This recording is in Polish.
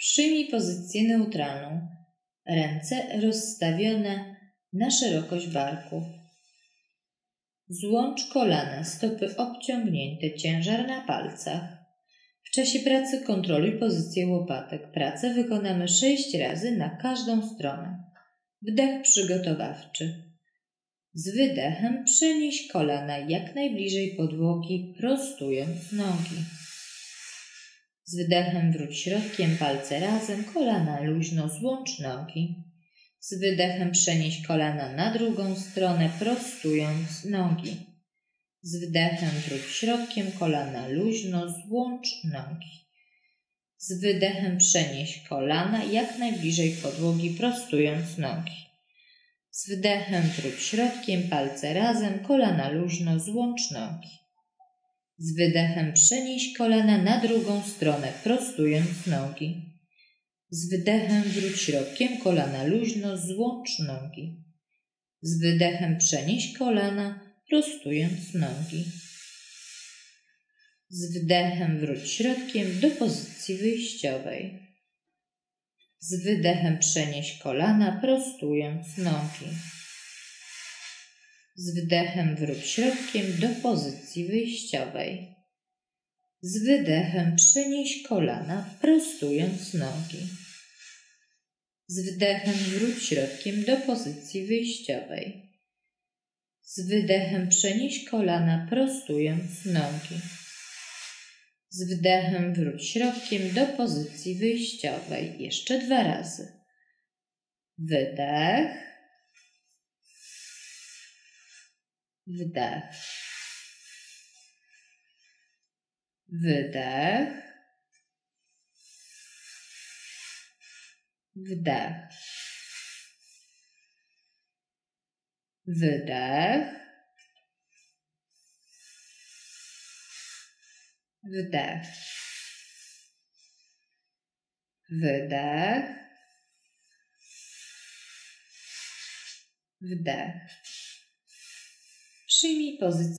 Przyjmij pozycję neutralną. Ręce rozstawione na szerokość barku. Złącz kolana, stopy obciągnięte, ciężar na palcach. W czasie pracy kontroluj pozycję łopatek. Pracę wykonamy sześć razy na każdą stronę. Wdech przygotowawczy. Z wydechem przenieś kolana jak najbliżej podłogi, prostując nogi. Z wydechem wróć środkiem palce razem, kolana luźno, złącz nogi. Z wydechem przenieś kolana na drugą stronę, prostując nogi. Z wdechem wróć środkiem kolana luźno, złącz nogi. Z wydechem przenieś kolana jak najbliżej podłogi, prostując nogi. Z wdechem wróć środkiem palce razem, kolana luźno, złącz nogi. Z wydechem przenieś kolana na drugą stronę, prostując nogi. Z wydechem wróć środkiem kolana luźno, złącz nogi. Z wydechem przenieś kolana, prostując nogi. Z wdechem wróć środkiem do pozycji wyjściowej. Z wydechem przenieś kolana, prostując nogi. Z wdechem wróć środkiem do pozycji wyjściowej. Z wydechem przenieś kolana, prostując nogi. Z wdechem wróć środkiem do pozycji wyjściowej. Z wydechem przenieś kolana, prostując nogi. Z wdechem wróć środkiem do pozycji wyjściowej. Jeszcze dwa razy. Wydech. Wdech. Wydech. Wdech. Wydech. Wdech. Wydech. Wdech przyjmij pozycję